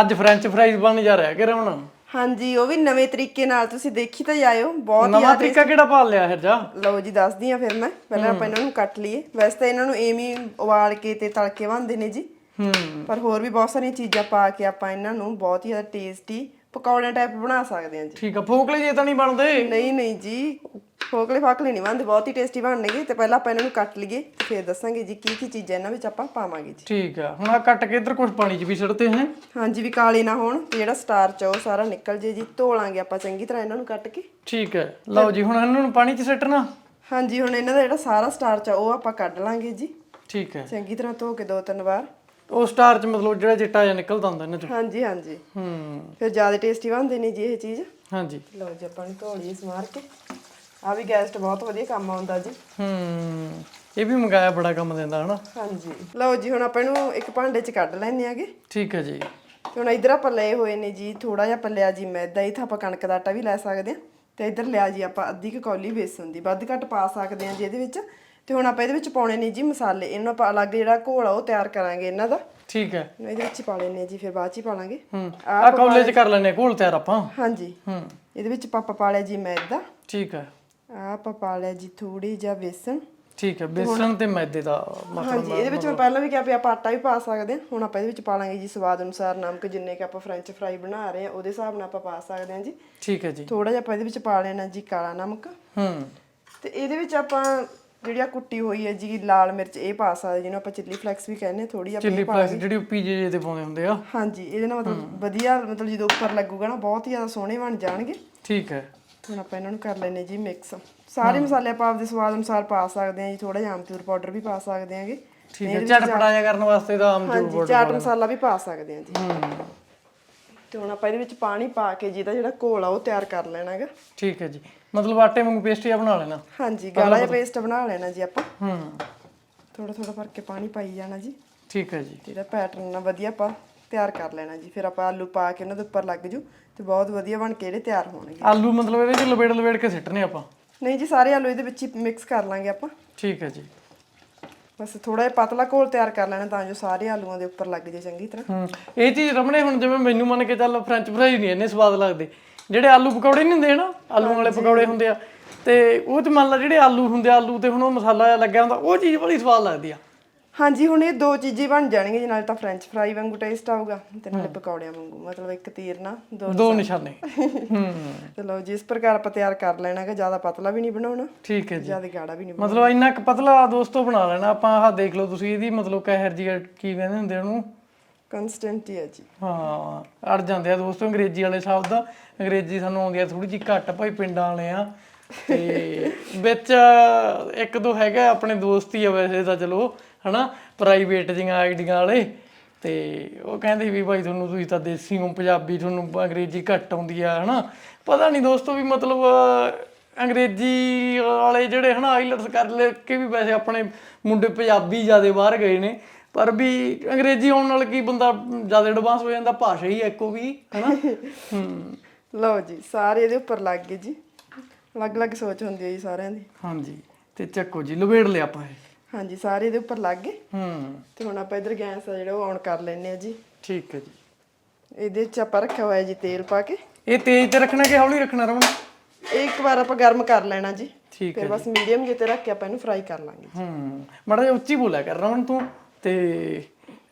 ਅੱਜ French fries ਬਣ ਜਾ ਰਿਹਾ ਕਿ ਰਮਣ ਹਾਂਜੀ ਉਹ ਵੀ ਨਵੇਂ ਤਰੀਕੇ ਨਾਲ ਤੁਸੀਂ ਦੇਖੀ ਤਾਂ ਜਾਇਓ ਬਹੁਤ ਨਵਾਂ ਤਰੀਕਾ ਕਿਹੜਾ ਭਾਲ ਲਿਆ ਫਿਰ ਜਾ? ਲਓ ਜੀ ਦੱਸਦੀ ਆ ਫਿਰ ਮੈਂ। ਪਹਿਲਾਂ ਆਪਾਂ ਇਹਨਾਂ ਨੂੰ ਕੱਟ ਲਈਏ। ਵੈਸੇ ਤਾਂ ਇਹਨਾਂ ਨੂੰ ਐਵੇਂ ਉਬਾਲ ਕੇ ਤੇ ਤਲ ਕੇ ਬਣਦੇ ਨੇ ਜੀ। ਹੂੰ। ਪਰ ਹੋਰ ਵੀ ਬਹੁਤ ਸਾਰੀਆਂ ਚੀਜ਼ਾਂ ਪਾ ਕੇ ਆਪਾਂ ਇਹਨਾਂ ਨੂੰ ਬਹੁਤ ਹੀ ਜ਼ਿਆਦਾ ਟੇਸਟੀ ਪਕੌੜਿਆਂ ਟਾਈਪ ਬਣਾ ਸਕਦੇ ਹਾਂ ਜੀ। ਠੀਕ ਆ ਫੋਕਲੇ ਜੇ ਤਾਂ ਨਹੀਂ ਬਣਦੇ। ਨਹੀਂ ਨਹੀਂ ਜੀ ਫੋਕਲੇ ਫਾਕਲੇ ਨਹੀਂ ਬਣਦੇ ਬਹੁਤ ਹੀ ਟੇਸਟੀ ਬਣਨਗੇ ਤੇ ਪਹਿਲਾਂ ਆਪਾਂ ਇਹਨਾਂ ਨੂੰ ਕੱਟ ਲਈਏ ਤੇ ਫਿਰ ਦੱਸਾਂਗੇ ਜੀ ਕੀ ਕੀ ਚੀਜ਼ਾਂ ਇਹਨਾਂ ਵਿੱਚ ਆਪਾਂ ਪਾਵਾਂਗੇ ਜੀ। ਠੀਕ ਆ ਹੁਣ ਆ ਕੱਟ ਕੇ ਇੱਧਰ ਕੁਝ ਪਾਣੀ 'ਚ ਵੀ ਛੱਡਤੇ ਹੈ। ਹਾਂਜੀ ਵੀ ਕਾਲੇ ਨਾ ਹੋਣ ਤੇ ਜਿਹੜਾ ਸਟਾਰਚ ਆ ਉਹ ਸਾਰਾ ਨਿਕਲ ਜੇ ਜੀ ਧੋ ਲਾਂਗੇ ਆਪਾਂ ਚੰਗੀ ਤਰ੍ਹਾਂ ਇਹਨਾਂ ਨੂੰ ਕੱਟ ਕੇ। ਠੀਕ ਹੈ ਲਓ ਜੀ ਹੁਣ ਇਹਨਾਂ ਨੂੰ ਪਾਣੀ 'ਚ ਸੱਟਣਾ। ਹਾਂਜੀ ਹੁਣ ਇਹਨਾਂ ਦਾ ਜਿਹੜਾ ਸਾਰਾ ਸਟਾਰਚ ਆ ਉਹ ਆਪਾਂ ਕੱਢ ਲਾਂਗੇ ਜੀ। ਠੀਕ ਹੈ। ਚੰਗੀ ਤਰ੍ਹਾਂ ਧੋ ਕੇ ਦੋ ਤਿੰਨ ਵਾਰ। ਉਹ ਸਟਾਰਚ ਮਤਲਬ ਜਿਹੜਾ ਚਿੱਟਾ ਜਿਹਾ ਨਿਕਲਦਾ ਹੁੰਦਾ ਇਹਨਾਂ 'ਚੋਂ। ਹਾਂਜੀ ਹਾਂਜੀ। ਹੂੰ। ਫਿਰ ਜ਼ਿਆਦਾ ਟੇਸਟੀ ਬਣਦੇ ਨੇ ਜੀ ਇਹ ਚੀਜ਼। ਹਾਂਜੀ। ਲਓ ਜੀ ਆਪਾਂ ਨੂੰ ਧੋ ਲਈਏ ਸਮਾਰ ਕੇ। ਆ ਵੀ ਗੈਸਟ ਬਹੁਤ ਵਧੀਆ ਕੰਮ ਆਉਂਦਾ ਜੀ। ਹੂੰ ਇਹ ਵੀ ਮੰਗਾਇਆ ਬੜਾ ਕੰਮ ਦਿੰਦਾ ਹਨਾ? ਹਾਂਜੀ। ਲਓ ਜੀ ਹੁਣ ਆਪਾਂ ਇਹਨੂੰ ਇੱਕ ਭਾਂਡੇ 'ਚ ਕੱਢ ਲੈਣੇ ਆਗੇ। ਠੀਕ ਹੈ ਜੀ। ਤੇ ਹੁਣ ਇਧਰ ਆਪਾਂ ਲਏ ਹੋਏ ਨੇ ਜੀ ਥੋੜਾ ਜਿਹਾ ਪੱਲਿਆ ਜੀ ਮੈਦਾ ਇਥੇ ਆਪਾਂ ਕਣਕ ਦਾ ਆਟਾ ਵੀ ਲੈ ਸਕਦੇ ਆ ਤੇ ਇਧਰ ਲਿਆ ਜੀ ਆਪਾਂ ਅੱਧੀ ਕੁ ਕੌਲੀ ਬੇਸਨ ਦੀ ਵੱਧ ਘੱਟ ਪਾ ਸਕਦੇ ਆ ਜੀ ਇਹਦੇ ਵਿੱਚ। ਤੇ ਹੁਣ ਆਪਾਂ ਇਹਦੇ ਵਿੱਚ ਪਾਉਣੇ ਨੇ ਜੀ ਮਸਾਲੇ ਇਹਨਾਂ ਆਪਾਂ ਅਲੱਗ ਜਿਹੜਾ ਘੋਲ ਆ ਉਹ ਤਿਆਰ ਕਰਾਂਗੇ ਇਹਨਾਂ ਦਾ। ਠੀਕ ਹੈ। ਇਹਦੇ ਵਿੱਚ ਹੀ ਪਾ ਲੈਣੇ ਜੀ ਫਿਰ ਬਾਅਦ ਚ ਹੀ ਪਾ ਲਾਂਗੇ। ਹੂੰ ਆ ਕੌਲੇ 'ਚ ਕਰ ਲੈਨੇ ਘੋਲ ਤਿਆਰ ਆਪਾਂ। ਹਾਂਜੀ। ਹੂੰ। ਇਹਦੇ ਵਿੱਚ ਪਾਪਾ ਪਾ ਲਿਆ ਜੀ ਮੈਦਾ। ਠੀਕ ਹੈ। ਆ ਆਪਾਂ ਪਾ ਲਿਆ ਜੀ ਥੋੜੀ ਜਿਹਾ ਬੇਸਨ। ਠੀਕ ਹੈ ਬੇਸਣ ਤੇ ਮੈਦੇ ਦਾ ਮਤਲਬ ਹਾਂਜੀ ਇਹਦੇ ਵਿੱਚ ਮੈਂ ਪਹਿਲਾਂ ਵੀ ਕਿਹਾ ਵੀ ਆਪਾਂ ਆਟਾ ਵੀ ਪਾ ਸਕਦੇ ਹਾਂ। ਹੁਣ ਆਪਾਂ ਇਹਦੇ ਵਿੱਚ ਪਾ ਲਾਂਗੇ ਜੀ ਸਵਾਦ ਅਨੁਸਾਰ ਨਮਕ ਜਿੰਨੇ ਕਿ ਆਪਾਂ ਫ੍ਰੈਂਚ ਫਰਾਈ ਬਣਾ ਰਹੇ ਹਾਂ ਉਹਦੇ ਹਿਸਾਬ ਨਾਲ ਆਪਾਂ ਪਾ ਸਕਦੇ ਹਾਂ ਜੀ। ਠੀਕ ਹੈ ਜੀ। ਥੋੜਾ ਜਿਹਾ ਆਪਾਂ ਇਹਦੇ ਵਿੱਚ ਪਾ ਲੈਣਾ ਜੀ ਕਾਲਾ ਨਮਕ। ਹੂੰ। ਤੇ ਇਹਦੇ ਵਿੱਚ ਆਪਾਂ ਜਿਹੜੀ ਆ ਕੁੱਟੀ ਹੋਈ ਹੈ ਜੀ ਲਾਲ ਮਿਰਚ ਇਹ ਪਾ ਸਕਦੇ ਜਿਹਨੂੰ ਆਪਾਂ ਚਿੱਲੀ ਫਲੈਕਸ ਵੀ ਕਹਿੰਦੇ ਥੋੜੀ ਆਪਾਂ ਚਿੱਲੀ ਫਲੈਕਸ ਜਿਹੜੀ ਪੀਜੇ ਜੇ ਤੇ ਪਾਉਂਦੇ ਹੁੰਦੇ ਆ। ਹਾਂਜੀ ਇਹਦੇ ਨਾਲ ਮਤਲਬ ਵਧੀਆ ਮਤਲਬ ਜਦੋਂ ਉੱਪਰ ਲੱਗੂਗਾ ਨਾ ਬਹੁਤ ਹੀ ਜ਼ਿਆਦਾ ਸੋਹਣੇ ਬਣ ਜਾਣਗੇ। ਠੀਕ ਹੈ। ਹੁਣ ਆਪਾਂ ਇਹਨਾਂ ਨੂੰ ਕਰ ਲੈਨੇ ਜੀ ਮਿਕਸ ਸਾਰੇ ਮਸਾਲੇ ਆਪਾਂ ਆਪਦੇ ਸਵਾਦ ਅਨੁਸਾਰ ਪਾ ਸਕਦੇ ਹਾਂ ਜੀ ਥੋੜਾ ਜਿਹਾ ਆਮਚੂਰ ਪਾਊਡਰ ਵੀ ਪਾ ਸਕਦੇ ਹਾਂਗੇ ਠੀਕ ਹੈ ਚਟਪਟਾ ਜਿਹਾ ਕਰਨ ਵਾਸਤੇ ਤਾਂ ਆਮ ਹਾਂਜੀ ਚਾਟ ਮਸਾਲਾ ਵੀ ਪਾ ਸਕਦੇ ਹਾਂ ਜੀ। ਤੇ ਹੁਣ ਆਪਾਂ ਇਹਦੇ ਵਿੱਚ ਪਾਣੀ ਪਾ ਕੇ ਜਿਹਦਾ ਜਿਹੜਾ ਘੋਲ ਆ ਉਹ ਤਿਆਰ ਕਰ ਲੈਣਾ ਹੈਗਾ ਠੀਕ ਹੈ ਜੀ। ਮਤਲਬ ਆਟੇ ਵਾਂਗੂ ਪੇਸਟ ਜਿਹਾ ਬਣਾ ਲੈਣਾ। ਹਾਂਜੀ ਗਾੜਾ ਜਿਹਾ ਪੇਸਟ ਬਣਾ ਲੈਣਾ ਜੀ ਆਪਾਂ। ਹੂੰ। ਥੋੜਾ ਥੋੜਾ ਭਰ ਕੇ ਪਾਣੀ ਪਾਈ ਜਾਣਾ ਜੀ। ਠੀਕ ਹੈ ਜੀ। ਜਿਹੜਾ ਪੈਟਰਨ ਨਾਲ ਵਧੀਆ ਆਪਾਂ ਤਿਆਰ ਕਰ ਲੈਣਾ ਜੀ। ਫਿਰ ਆਪਾਂ ਆਲੂ ਪਾ ਕੇ ਉਹਨਾਂ ਦੇ ਉੱਪਰ ਲੱਗ ਜੂ ਤੇ ਬਹੁਤ ਵਧੀਆ ਬਣ ਕੇ ਜਿਹੜੇ ਤਿਆਰ ਹੋਣਗੇ। ਆਲੂ ਮਤਲਬ ਇਹਦੇ ਚ ਲਵੇੜ ਲਵੇੜ ਕੇ ਸਿੱਟਨੇ ਆਪਾਂ? ਨਹੀਂ ਜੀ ਸਾਰੇ ਆਲੂ ਇਹਦੇ ਵਿੱਚ ਹੀ ਮਿਕਸ ਕਰ ਲਾਂਗੇ ਆਪਾਂ। ਠੀਕ ਹੈ ਜੀ। ਬਸ ਥੋੜਾ ਜਿਹਾ ਪਤਲਾ ਘੋਲ ਤਿਆਰ ਕਰ ਲੈਣਾ ਤਾਂ ਜੋ ਸਾਰੇ ਆਲੂਆਂ ਦੇ ਉੱਪਰ ਲੱਗ ਜੇ ਚੰਗੀ ਤਰ੍ਹਾਂ। ਹੂੰ ਇਹ ਚੀਜ਼ ਰਮਣੇ ਹੁਣ ਜਿਵੇਂ ਮੈਨੂੰ ਮੰਨ ਕੇ ਚੱਲ ਫ੍ਰੈਂਚ ਫਰਾਈ ਨਹੀਂ ਇੰਨੇ ਸਵਾਦ ਲੱਗਦੇ। ਜਿਹੜੇ ਆਲੂ ਪਕੌੜੇ ਨਹੀਂ ਹੁੰਦੇ ਨਾ ਆਲੂ ਵਾਲੇ ਪਕੌੜੇ ਹੁੰਦੇ ਆ। ਤੇ ਉਹ ਚ ਮੰਨ ਲਾ ਜਿਹੜੇ ਆਲੂ ਹੁੰਦੇ ਆ, ਆਲੂ ਤੇ ਹੁਣ ਉਹ ਮਸਾਲਾ ਜਿਹਾ ਲੱਗਿਆ ਹੁੰਦਾ ਉਹ ਚੀਜ਼ ਬੜੀ ਸਵਾਦ ਲੱਗਦੀ ਆ। ਹਾਂਜੀ ਹੁਣ ਇਹ ਦੋ ਚੀਜ਼ਾਂ ਬਣ ਜਾਣਗੀਆਂ ਜੀ ਨਾਲੇ ਤਾਂ ਫ੍ਰੈਂਚ ਫਰਾਈ ਵਾਂਗੂ ਟੇਸਟ ਆਊਗਾ ਤੇ ਨਾਲੇ ਪਕੌੜਿਆਂ ਵਾਂਗੂ ਮਤਲਬ ਇੱਕ ਤੀਰ ਨਾਲ ਦੋ ਦੋ ਨਿਸ਼ਾਨੇ। ਹੂੰ। ਚਲੋ ਜੀ ਇਸ ਪ੍ਰਕਾਰ ਆਪਾਂ ਤਿਆਰ ਕਰ ਲੈਣਾ ਹੈਗਾ ਜ਼ਿਆਦਾ ਪਤਲਾ ਵੀ ਨਹੀਂ ਬਣਾਉਣਾ ਠੀਕ ਹੈ ਜੀ। ਜ਼ਿਆਦਾ ਗਾੜਾ ਵੀ ਨਹੀਂ ਮਤਲਬ ਇੰਨਾ ਕੁ ਪਤਲਾ ਦੋਸਤੋ ਬਣਾ ਲੈਣਾ ਆਪਾਂ ਆਹ ਦੇਖ ਲਓ ਤੁਸੀਂ ਇਹਦੀ ਮਤਲਬ ਕਹਿਰ ਜੀ ਕੀ ਕਹਿੰਦੇ ਹੁੰਦੇ ਉਹਨੂੰ? ਕੰਸਟੈਂਟ ਹੀ ਹੈ ਜੀ। ਹਾਂ ਅੜ ਜਾਂਦੇ ਆ ਦੋਸਤੋ ਅੰਗਰੇਜ਼ੀ ਵਾਲੇ ਸ਼ਬਦ ਅੰਗਰੇਜ਼ੀ ਸਾਨੂੰ ਆਉਂਦੀ ਆ ਥੋੜੀ ਜਿਹੀ ਘੱਟ ਭਾਈ ਪਿੰਡਾਂ ਵਾਲੇ ਆ। ਤੇ ਵਿੱਚ ਇੱਕ ਦੋ ਹੈਗਾ ਆਪਣੇ ਦੋਸਤ ਹੀ ਆ ਵੈਸੇ ਤਾਂ ਚਲੋ। ਹਨਾ ਪ੍ਰਾਈਵੇਟ ਜੀਆਂ ਆਈਡੀਆਂ ਵਾਲੇ। ਤੇ ਉਹ ਕਹਿੰਦੇ ਵੀ ਭਾਈ ਤੁਹਾਨੂੰ ਤੁਸੀਂ ਤਾਂ ਦੇਸੀ ਹੋ ਪੰਜਾਬੀ ਤੁਹਾਨੂੰ ਅੰਗਰੇਜ਼ੀ ਘੱਟ ਆਉਂਦੀ ਆ ਹਨਾ। ਪਤਾ ਨਹੀਂ ਦੋਸਤੋ ਵੀ ਮਤਲਬ ਅੰਗਰੇਜ਼ੀ ਵਾਲੇ ਜਿਹੜੇ ਹਨਾ ਆਈਲਟਸ ਕਰ ਲੈ ਕੇ ਵੀ ਵੈਸੇ ਆਪਣੇ ਮੁੰਡੇ ਪੰਜਾਬੀ ਜਿਆਦੇ ਬਾਹਰ ਗਏ ਨੇ। ਪਰ ਵੀ ਅੰਗਰੇਜ਼ੀ ਆਉਣ ਨਾਲ ਕੀ ਬੰਦਾ ਜ਼ਿਆਦਾ ਐਡਵਾਂਸ ਹੋ ਜਾਂਦਾ ਭਾਸ਼ਾ ਹੀ ਇੱਕੋ ਵੀ ਹਨਾ। ਹੂੰ। ਲਓ ਜੀ ਸਾਰੇ ਇਹਦੇ ਉੱਪਰ ਲੱਗ ਗਏ ਜੀ। ਅਲੱਗ-ਅਲੱਗ ਸੋਚ ਹੁੰਦੀ ਹੈ ਜੀ ਸਾਰਿਆਂ ਦੀ। ਹਾਂਜੀ ਤੇ ਚੱਕੋ ਜੀ ਲਵੇੜ ਲਿਆ ਆਪਾਂ ਇਹ। ਹਾਂਜੀ ਸਾਰੇ ਇਹਦੇ ਉੱਪਰ ਲੱਗ ਗਏ। ਹੂੰ। ਤੇ ਹੁਣ ਆਪਾਂ ਇਧਰ ਗੈਸ ਆ ਜਿਹੜਾ ਉਹ ਔਨ ਕਰ ਲੈਣੇ ਆ ਜੀ। ਠੀਕ ਹੈ ਜੀ। ਇਹਦੇ ਚ ਆਪਾਂ ਰੱਖਿਆ ਹੋਇਆ ਜੀ ਤੇਲ ਪਾ ਕੇ। ਇਹ ਤੇਜ਼ ਤੇ ਰੱਖਣਾ ਕਿ ਹੌਲੀ ਰੱਖਣਾ ਰਮਨ? ਇਹ ਇੱਕ ਵਾਰ ਆਪਾਂ ਗਰਮ ਕਰ ਲੈਣਾ ਜੀ। ਠੀਕ ਫਿਰ ਬਸ ਮੀਡੀਅਮ ਜਿਹੇ ਤੇ ਰੱਖ ਕੇ ਆਪਾਂ ਇਹਨੂੰ ਫਰਾਈ ਕਰ ਲਾਂਗੇ ਹੂੰ। ਮੜਾ ਜਿਹਾ ਉੱਚੀ ਬੋਲਿਆ ਕਰ ਰਮਨ ਤੂੰ ਤੇ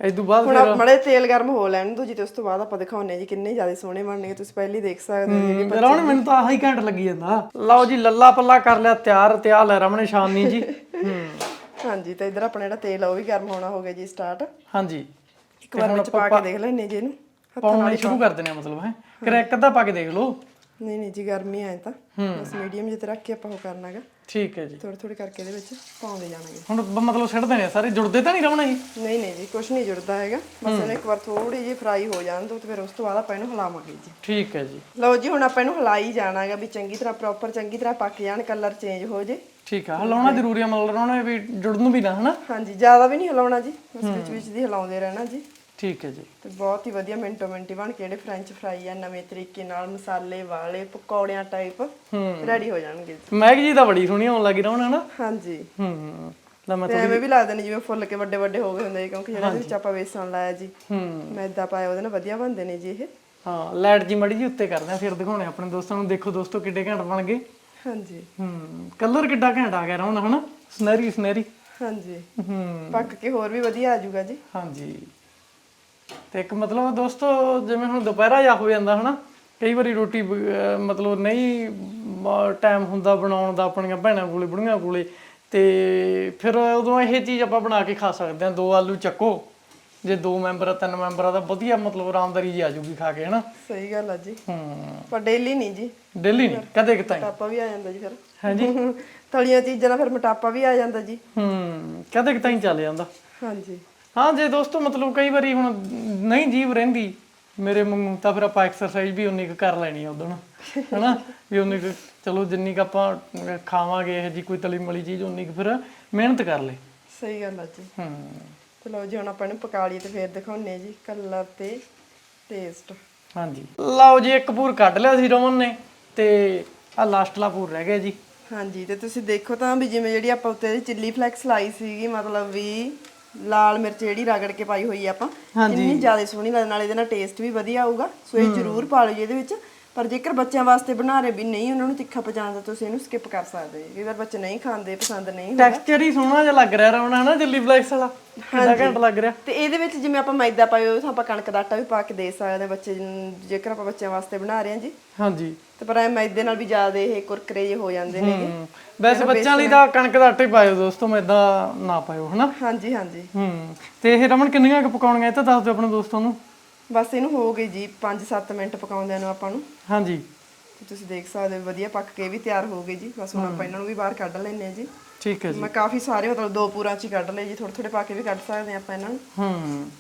ਇਸ ਤੋਂ ਬਾਅਦ ਹੁਣ ਮੜੇ ਤੇਲ ਗਰਮ ਹੋ ਲੈਣ ਦੋ ਜੀ ਤੇ ਉਸ ਤੋਂ ਬਾਅਦ ਆਪਾਂ ਦਿਖਾਉਨੇ ਜੀ ਕਿੰਨੇ ਜ਼ਿਆਦਾ ਸੋਹਣੇ ਬਣਨਗੇ। ਤੁਸੀਂ ਪਹਿਲਾਂ ਹੀ ਦੇਖ ਸਕਦੇ ਹੋ ਜੀ ਰਮਨ ਮੈਨੂੰ ਤਾਂ ਆਹੀ ਘੰਟ ਲੱਗੀ ਜਾਂਦਾ। ਲਓ ਜੀ ਲੱਲਾ ਪੱਲਾ ਕਰ ਲਿਆ ਤਿਆਰ ਤੇ ਆ ਲੈ ਰਮਨ ਸ਼ਾਨੀ ਜੀ। ਹੂੰ ਹਾਂਜੀ ਤੇ ਇਧਰ ਆਪਣਾ ਜਿਹੜਾ ਤੇਲ ਆ ਉਹ ਵੀ ਗਰਮ ਹੋਣਾ ਹੋ ਗਿਆ ਜੀ ਸਟਾਰਟ ਹਾਂਜੀ। ਇੱਕ ਵਾਰ ਵਿੱਚ ਪਾ ਕੇ ਦੇਖ ਲੈਣੇ ਜੀ ਇਹਨੂੰ ਪਾਉਣਾ ਸ਼ੁਰੂ ਕਰ ਦਿੰਦੇ ਆ ਮਤਲਬ ਹੈ। ਕਰੈਕ ਅੱਧਾ ਪਾ ਕੇ ਦੇਖ ਲਓ। ਨਹੀਂ ਨਹੀਂ ਜੀ ਗਰਮੀ ਆਏ ਤਾਂ। ਬਸ ਮੀਡੀਅਮ ਜਿਹੇ ਰੱਖ ਕੇ ਆਪਾਂ ਉਹ ਕਰਨਾਗਾ ਠੀਕ ਹੈ ਜੀ। ਥੋੜੇ ਥੋੜੇ ਕਰਕੇ ਇਹਦੇ ਵਿੱਚ ਪਾਉਂਦੇ ਜਾਣਾਗੇ ਹੁਣ ਮਤਲਬ ਸਿੱਟਦੇ ਨੇ ਸਾਰੇ ਜੁੜਦੇ ਤਾਂ ਨਹੀਂ ਰਮਣਾ ਜੀ ਨਹੀਂ ਨਹੀਂ ਜੀ ਕੁਝ ਨਹੀਂ ਜੁੜਦਾ ਹੈਗਾ। ਬਸ ਇਹਨੂੰ ਇੱਕ ਵਾਰ ਥੋੜੀ ਜਿਹੀ ਫਰਾਈ ਹੋ ਜਾਣ ਦੋ ਤੇ ਫਿਰ ਉਸ ਤੋਂ ਬਾਅਦ ਆਪਾਂ ਇਹਨੂੰ ਹਿਲਾਵਾਂਗੇ ਜੀ। ਠੀਕ ਹੈ ਜੀ। ਲਓ ਜੀ ਹੁਣ ਆਪਾਂ ਇਹਨੂੰ ਹਿਲਾਈ ਜਾਣਾ ਹੈਗਾ ਵੀ ਚੰਗੀ ਤਰ੍ਹਾਂ ਪ੍ਰੋਪਰ ਚੰਗੀ ਤਰ੍ਹਾਂ ਪੱਕ ਜਾਣ ਕਲਰ ਚੇਂਜ ਹੋ ਜੇ। ਠੀਕ ਆ ਹਲਾਉਣਾ ਜ਼ਰੂਰੀ ਆ ਮਤਲਬ ਰਮਣਾ ਵੀ ਜੁੜਨ ਵੀ ਨਾ ਹਨਾ? ਹਾਂਜੀ ਜ਼ਿਆਦਾ ਵੀ ਨਹੀਂ ਹਿਲਾਉਣਾ ਜੀ ਬਸ ਵਿੱਚ ਵਿੱਚ ਦੀ ਹਿਲਾਉਂਦੇ ਰਹਿਣਾ ਜੀ। ਠੀਕ ਹੈ ਜੀ। ਤੇ ਬਹੁਤ ਹੀ ਵਧੀਆ ਮਿੰਟੋ ਮਿੰਟੀ ਬਣ ਕੇ ਜਿਹੜੇ ਫ੍ਰੈਂਚ ਫਰਾਈ ਆ ਨਵੇਂ ਤਰੀਕੇ ਨਾਲ ਮਸਾਲੇ ਵਾਲੇ ਪਕੌੜਿਆਂ ਟਾਈਪ ਰੈਡੀ ਹੋ ਜਾਣਗੇ ਜੀ। ਮੈਗ ਜੀ ਤਾਂ ਬੜੀ ਸੋਹਣੀ ਆਉਣ ਲੱਗੀ ਰਮਣਾ ਹਨਾ? ਹਾਂਜੀ। ਹੂੰ ਦਾ ਮੈਂ ਤੇ ਐਵੇਂ ਵੀ ਲੱਗਦੇ ਨੇ ਜਿਵੇਂ ਫੁੱਲ ਕੇ ਵੱਡੇ ਵੱਡੇ ਹੋ ਗਏ ਹੁੰਦੇ ਨੇ ਕਿਉਂਕਿ ਜਿਹੜਾ ਵਿੱਚ ਆਪਾਂ ਵੇਸਣ ਲਾਇਆ ਜੀ। ਹੂੰ। ਮੈਦਾ ਪਾਇਆ ਉਹਦੇ ਨਾਲ ਵਧੀਆ ਬਣਦੇ ਨੇ ਜੀ ਇਹ। ਹਾਂ ਲਾਈਟ ਜੀ ਮੜੀ ਜੀ ਉੱਤੇ ਕਰਦੇ ਆ ਫਿਰ ਦਿਖਾਉਣੇ ਆਪਣੇ ਦੋਸਤਾਂ ਨੂੰ ਦੇਖੋ ਦੋਸਤੋ ਕਿੱਡੇ ਘੈਂਟ ਬਣ ਗਏ। ਹਾਂਜੀ। ਹੂੰ ਕਲਰ ਕਿੱਡਾ ਘੈਂਟ ਆ ਗਿਆ ਰੌਣ ਹਨਾ? ਸੁਨਹਿਰੀ ਸੁਨਹਿਰੀ। ਹਾਂਜੀ। ਹੂੰ। ਪੱਕ ਕੇ ਹੋਰ ਵੀ ਵਧੀਆ ਆ ਜਾਊਗਾ ਜੀ। ਹਾਂਜੀ। ਤੇ ਇੱਕ ਮਤਲਬ ਦੋਸਤੋ ਜਿਵੇਂ ਹੁਣ ਦੁਪਹਿਰਾ ਜਾ ਹੋ ਜਾਂਦਾ ਹਨਾ? ਕਈ ਵਾਰੀ ਰੋਟੀ ਅਹ ਮਤਲਬ ਨਹੀਂ ਟਾਈਮ ਹੁੰਦਾ ਬਣਾਉਣ ਦਾ ਆਪਣੀਆਂ ਭੈਣਾਂ ਕੋਲੇ ਬੁੜੀਆਂ ਕੋਲੇ। ਤੇ ਫਿਰ ਉਦੋਂ ਇਹ ਚੀਜ਼ ਆਪਾਂ ਬਣਾ ਕੇ ਖਾ ਸਕਦੇ ਹਾਂ ਦੋ ਆਲੂ ਚੱਕੋ। ਜੇ ਦੋ ਮੈਂਬਰ ਆ ਤਿੰਨ ਮੈਂਬਰ ਆ ਤਾਂ ਵਧੀਆ ਮਤਲਬ ਆਰਾਮਦਾਰੀ ਜੀ ਆ ਜੂਗੀ ਖਾ ਕੇ ਹਨਾ? ਸਹੀ ਗੱਲ ਆ ਜੀ। ਹੂੰ। ਪਰ ਡੇਲੀ ਨਹੀਂ ਜੀ। ਡੇਲੀ ਨਹੀਂ? ਕਦੇ ਕਿਤਾ? ਮੋਟਾਪਾ ਵੀ ਆ ਜਾਂਦਾ ਜੀ ਫਿਰ। ਹਾਂਜੀ। ਤਲੀਆਂ ਚੀਜ਼ਾਂ ਨਾਲ ਫਿਰ ਮੋਟਾਪਾ ਵੀ ਆ ਜਾਂਦਾ ਜੀ। ਹੂੰ ਕਦੇ ਕਿਤਾ ਹੀ ਚੱਲ ਜਾਂਦਾ। ਹਾਂਜੀ। ਹਾਂ ਜੇ ਦੋਸਤੋ ਮਤਲਬ ਕਈ ਵਾਰੀ ਹੁਣ ਨਹੀਂ ਜੀਵ ਰਹਿੰਦੀ ਮੇਰੇ ਵਾਂਗੂ ਤਾਂ ਫਿਰ ਆਪਾਂ ਐਕਸਰਸਾਈਜ਼ ਵੀ ਉਨੀ ਕੁ ਕਰ ਲੈਣੀ ਆ ਉਦੋਂ ਹਨਾ? ਵੀ ਉਨੀ ਕੁ ਚਲੋ ਜਿੰਨੀ ਕੁ ਆਪਾਂ ਖਾਵਾਂਗੇ ਇਹ ਜੀ ਕੋਈ ਤਲੀ ਮਲੀ ਚੀਜ਼ ਉਨੀ ਕੁ ਫਿਰ ਮਿਹਨਤ ਕਰ ਲੈ। ਸਹੀ ਗੱਲ ਆ ਜੀ। ਹੂੰ। ਚਲੋ ਜੀ ਹੁਣ ਆਪਾਂ ਇਹਨੂੰ ਪਕਾ ਲਈਏ ਤੇ ਫਿਰ ਦਿਖਾਉਨੇ ਜੀ ਕਲਰ ਤੇ ਟੇਸਟ ਹਾਂਜੀ। ਲਓ ਜੀ ਇੱਕ ਪੂਰ ਕੱਢ ਲਿਆ ਸੀ ਰਮਨ ਨੇ ਤੇ ਆ ਲਾਸਟਲਾ ਪੂਰ ਰਹਿ ਗਿਆ ਜੀ। ਹਾਂਜੀ ਤੇ ਤੁਸੀਂ ਦੇਖੋ ਤਾਂ ਵੀ ਜਿਵੇਂ ਜਿਹੜੀ ਆਪਾਂ ਉੱਤੇ ਚਿੱਲੀ ਫਲੈਕਸ ਲਾਈ ਸੀਗੀ ਮਤਲਬ ਵੀ ਲਾਲ ਮਿਰਚ ਜਿਹੜੀ ਰਗੜ ਕੇ ਪਾਈ ਹੋਈ ਆ ਆਪਾਂ ਇੰਨੀ ਜ਼ਿਆਦਾ ਸੋਹਣੀ ਲੱਗਣ ਨਾਲ ਇਹਦੇ ਨਾਲ ਟੇਸਟ ਵੀ ਵਧੀਆ ਆਊਗਾ ਸੋ ਇਹ ਜ਼ਰੂਰ ਪਾ ਲਓ ਜੀ ਇਹਦੇ ਵਿੱਚ। ਪਰ ਜੇਕਰ ਬੱਚਿਆਂ ਵਾਸਤੇ ਬਣਾ ਰਹੇ ਵੀ ਨਹੀਂ ਉਹਨਾਂ ਨੂੰ ਤਿੱਖਾ ਪਚਾਉਂਦਾ ਤੁਸੀਂ ਇਹਨੂੰ ਸਕਿਪ ਕਰ ਸਕਦੇ ਹੋ। ਕਈ ਵਾਰ ਬੱਚੇ ਨਹੀਂ ਖਾਂਦੇ ਪਸੰਦ ਨਹੀਂ ਹੁੰਦਾ। ਟੈਕਸਚਰ ਹੀ ਸੋਹਣਾ ਜਿਹਾ ਲੱਗ ਰਿਹਾ ਰਮਨ ਹਨਾ ਦਿੱਲੀ ਫਲੈਕਸ ਵਾਲਾ? ਕਿੰਨਾ ਘੈਂਟ ਲੱਗ ਰਿਹਾ। ਤੇ ਇਹਦੇ ਵਿੱਚ ਜਿਵੇਂ ਆਪਾਂ ਮੈਦਾ ਪਾਇਆ ਉਹ ਆਪਾਂ ਕਣਕ ਦਾ ਆਟਾ ਵੀ ਪਾ ਕੇ ਦੇ ਸਕਦੇ ਹਾਂ ਬੱਚੇ ਨੂੰ ਜੇਕਰ ਆਪਾਂ ਬੱਚਿਆਂ ਵਾਸਤੇ ਬਣਾ ਰਹੇ ਹਾਂ ਜੀ। ਹਾਂਜੀ। ਤੇ ਪਰ ਐ ਮੈਦੇ ਨਾਲ ਵੀ ਜ਼ਿਆਦਾ ਇਹ ਕੁਰਕਰੇ ਜਿਹੇ ਹੋ ਜਾਂਦੇ ਨੇ। ਵੈਸੇ ਬੱਚਿਆਂ ਲਈ ਤਾਂ ਕਣਕ ਦਾ ਆਟਾ ਹੀ ਪਾਇਓ ਦੋਸਤੋ ਮੈਦਾ ਨਾ ਪਾਇਓ ਹਨਾ? ਹਾਂਜੀ ਹਾਂਜੀ। ਹੂੰ। ਤੇ ਇਹ ਰਮਨ ਕਿੰਨੀਆਂ ਕੁ ਪਕਾਉਣੀਆਂ ਇਹ ਤਾਂ ਦੱਸ ਦਿਓ ਆਪਣੇ ਦੋਸਤਾਂ ਨੂੰ। ਬਸ ਇਹਨੂੰ ਹੋ ਗਈ ਜੀ 5-7 ਮਿੰਟ ਪਕਾਉਂਦਿਆਂ ਨੂੰ ਆਪਾਂ ਨੂੰ। ਹਾਂਜੀ। ਤੇ ਤੁਸੀਂ ਦੇਖ ਸਕਦੇ ਹੋ ਵਧੀਆ ਪੱਕ ਕੇ ਵੀ ਤਿਆਰ ਹੋ ਗਈ ਜੀ। ਬਸ ਹੁਣ ਆਪਾਂ ਇਹਨਾਂ ਨੂੰ ਵੀ ਬਾਹਰ ਕੱਢ ਲੈਨੇ ਆ ਜੀ। ਠੀਕ ਹੈ ਜੀ। ਮੈਂ ਕਾਫੀ ਸਾਰੇ ਮਤਲਬ ਦੋ ਪੂਰਾਂ ਚ ਹੀ ਕੱਢ ਲਏ ਜੀ ਥੋੜੇ ਥੋੜੇ ਪਾ ਕੇ ਵੀ ਕੱਢ ਸਕਦੇ ਆ ਆਪਾਂ ਇਹਨਾਂ ਨੂੰ। ਹੂੰ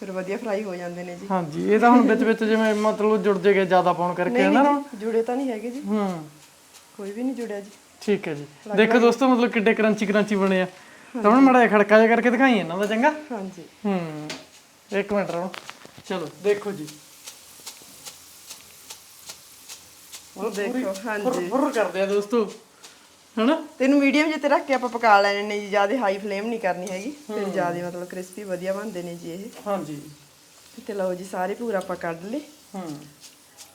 ਫਿਰ ਵਧੀਆ ਫਰਾਈ ਹੋ ਜਾਂਦੇ ਨੇ ਜੀ। ਹਾਂਜੀ ਇਹ ਤਾਂ ਹੁਣ ਵਿੱਚ ਵਿੱਚ ਜਿਵੇਂ ਮਤਲਬ ਜੁੜ ਜੇਗੇ ਜ਼ਿਆਦਾ ਪਾਉਣ ਕਰਕੇ ਰਮਨ? ਜੁੜੇ ਤਾਂ ਨਹੀਂ ਹੈਗੇ ਜੀ। ਹੂੰ ਕੋਈ ਵੀ ਨਹੀਂ ਜੁੜਿਆ ਜੀ। ਠੀਕ ਹੈ ਜੀ। ਦੇਖੋ ਦੋਸਤੋ ਮਤਲਬ ਕਿੱਡੇ ਕਰੰਚੀ ਕਰੰਚੀ ਬਣੇ ਆ। ਰਮਨ ਮੜਾ ਜਿਹਾ ਖੜਕਾ ਜਿਹਾ ਕਰਕੇ ਦਿਖਾਈ ਇਹਨਾਂ ਦਾ ਚੰਗਾ? ਹਾਂਜੀ। ਹੂੰ ਇੱਕ ਮਿੰਟ ਰਮਨ ਚਲੋ ਦੇਖੋ ਜੀ। ਦੇਖੋ ਹਾਂਜੀ। ਫੁਰ ਕਰਦੇ ਆ ਦੋਸਤੋ ਹਨਾ? ਤੇ ਇਹਨੂੰ ਮੀਡੀਅਮ ਜਿਹੇ ਤੇ ਰੱਖ ਕੇ ਆਪਾਂ ਪਕਾ ਲੈਣੇ ਨੇ ਜੀ ਜ਼ਿਆਦਾ ਹਾਈ ਫਲੇਮ ਨਹੀਂ ਕਰਨੀ ਹੈਗੀ। ਫਿਰ ਜ਼ਿਆਦਾ ਮਤਲਬ ਕ੍ਰਿਸਪੀ ਵਧੀਆ ਬਣਦੇ ਨੇ ਜੀ ਇਹ। ਹਾਂਜੀ। ਤੇ ਲਓ ਜੀ ਸਾਰੇ ਪੂਰਾ ਆਪਾਂ ਕੱਢ ਲਏ। ਹੂੰ।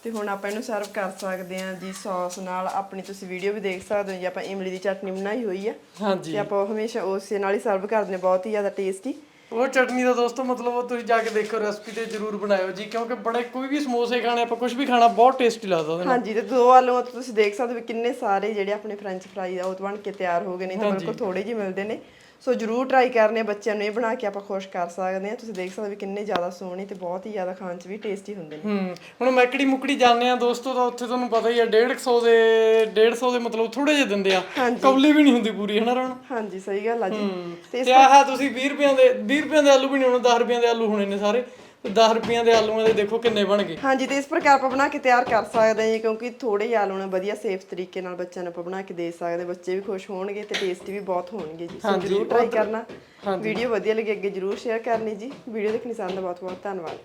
ਤੇ ਹੁਣ ਆਪਾਂ ਇਹਨੂੰ ਸਰਵ ਕਰ ਸਕਦੇ ਹਾਂ ਜੀ ਸੌਸ ਨਾਲ। ਆਪਣੀ ਤੁਸੀਂ ਵੀਡੀਓ ਵੀ ਦੇਖ ਸਕਦੇ ਹੋ ਜੀ ਆਪਾਂ ਇਮਲੀ ਦੀ ਚਟਨੀ ਬਣਾਈ ਹੋਈ ਆ। ਹਾਂਜੀ। ਤੇ ਆਪਾਂ ਉਹ ਹਮੇਸ਼ਾ ਉਸੇ ਨਾਲ ਹੀ ਸਰਵ ਕਰਦੇ ਨੇ ਬਹੁਤ ਹੀ ਜ਼ਿਆਦਾ ਟੇਸਟੀ ਉਹ ਚਟਨੀ ਦਾ ਦੋਸਤੋ ਮਤਲਬ ਉਹ ਤੁਸੀਂ ਜਾ ਕੇ ਦੇਖੋ ਰੈਸਪੀ ਤੇ ਜਰੂਰ ਬਣਾਇਓ ਜੀ ਕਿਉਂਕਿ ਬੜੇ ਕੋਈ ਵੀ ਸਮੋਸੇ ਖਾਣੇ ਆਪਾਂ ਕੁਝ ਵੀ ਖਾਣਾ ਬਹੁਤ ਟੇਸਟੀ ਲੱਗਦਾ ਉਹਦੇ ਨਾਲ। ਹਾਂਜੀ ਤੇ ਦੋ ਆਲੂਆਂ ਤੋਂ ਤੁਸੀਂ ਦੇਖ ਸਕਦੇ ਹੋ ਵੀ ਕਿੰਨੇ ਸਾਰੇ ਜਿਹੜੇ ਆਪਣੇ ਫ੍ਰੈਂਚ ਫਰਾਈ ਆ ਉਹ ਬਣ ਕੇ ਤਿਆਰ ਹੋ ਗਏ ਨੇ ਤਾਂ ਬਿਲਕੁਲ ਥੋੜੇ ਜਿਹੇ ਮਿਲਦੇ ਨੇ। ਸੋ ਜਰੂਰ ਟਰਾਈ ਕਰਨੇ ਬੱਚਿਆਂ ਨੂੰ ਇਹ ਬਣਾ ਕੇ ਆਪਾਂ ਖੁਸ਼ ਕਰ ਸਕਦੇ ਹਾਂ। ਤੁਸੀਂ ਦੇਖ ਸਕਦੇ ਵੀ ਕਿੰਨੇ ਜ਼ਿਆਦਾ ਸੋਹਣੇ ਤੇ ਬਹੁਤ ਹੀ ਜ਼ਿਆਦਾ ਖਾਣ 'ਚ ਵੀ ਟੇਸਟੀ ਹੁੰਦੇ ਨੇ। ਹੂੰ ਹੁਣ ਮੈਕੜੀ ਮੁਕੜੀ ਜਾਂਦੇ ਆ ਦੋਸਤੋ ਤਾਂ ਉੱਥੇ ਤੁਹਾਨੂੰ ਪਤਾ ਹੀ ਆ 150 ਦੇ 150 ਦੇ ਮਤਲਬ ਥੋੜੇ ਜਿਹੇ ਦਿੰਦੇ ਆ। ਕੌਲੀ ਵੀ ਨਹੀਂ ਹੁੰਦੀ ਪੂਰੀ ਹਨਾ ਰਣ ਹਾਂਜੀ ਸਹੀ ਗੱਲ ਆ ਜੀ। ਤੇ ਆਹ ਤੁਸੀਂ 20 ਰੁਪਈਆਂ ਦੇ 20 ਰੁਪਈਆਂ ਦੇ ਆਲੂ ਵੀ ਨਹੀਂ ਹੋਣੇ 10 ਰੁਪਈਆਂ ਦੇ ਆਲੂ ਹੋਣੇ ਨੇ ਸਾਰੇ। 10 ਰੁਪਈਆਂ ਦੇ ਆਲੂਆਂ ਦੇ ਦੇਖੋ ਕਿੰਨੇ ਬਣ ਗਏ। ਹਾਂਜੀ ਤੇ ਇਸ ਪ੍ਰਕਾਰ ਆਪਾਂ ਬਣਾ ਕੇ ਤਿਆਰ ਕਰ ਸਕਦੇ ਹਾਂ ਜੀ ਕਿਉਂਕਿ ਥੋੜੇ ਜਿਹੇ ਆਲੂ ਨਾਲ ਵਧੀਆ ਸੇਫ ਤਰੀਕੇ ਨਾਲ ਬੱਚਿਆਂ ਨੂੰ ਆਪਾਂ ਬਣਾ ਕੇ ਦੇ ਸਕਦੇ ਬੱਚੇ ਵੀ ਖੁਸ਼ ਹੋਣਗੇ ਤੇ ਟੇਸਟੀ ਵੀ ਬਹੁਤ ਹੋਣਗੇ ਜੀ। ਸੋ ਜਰੂਰ ਟਰਾਈ ਕਰਨਾ। ਵੀਡੀਓ ਵਧੀਆ ਲੱਗੇ ਅੱਗੇ ਜਰੂਰ ਸ਼ੇਅਰ ਕਰਨੀ ਜੀ। ਵੀਡੀਓ ਦੇਖਣੀ ਸਾਨੂੰ ਬਹੁਤ ਬਹੁਤ ਧੰਨਵਾਦ ਜੀ।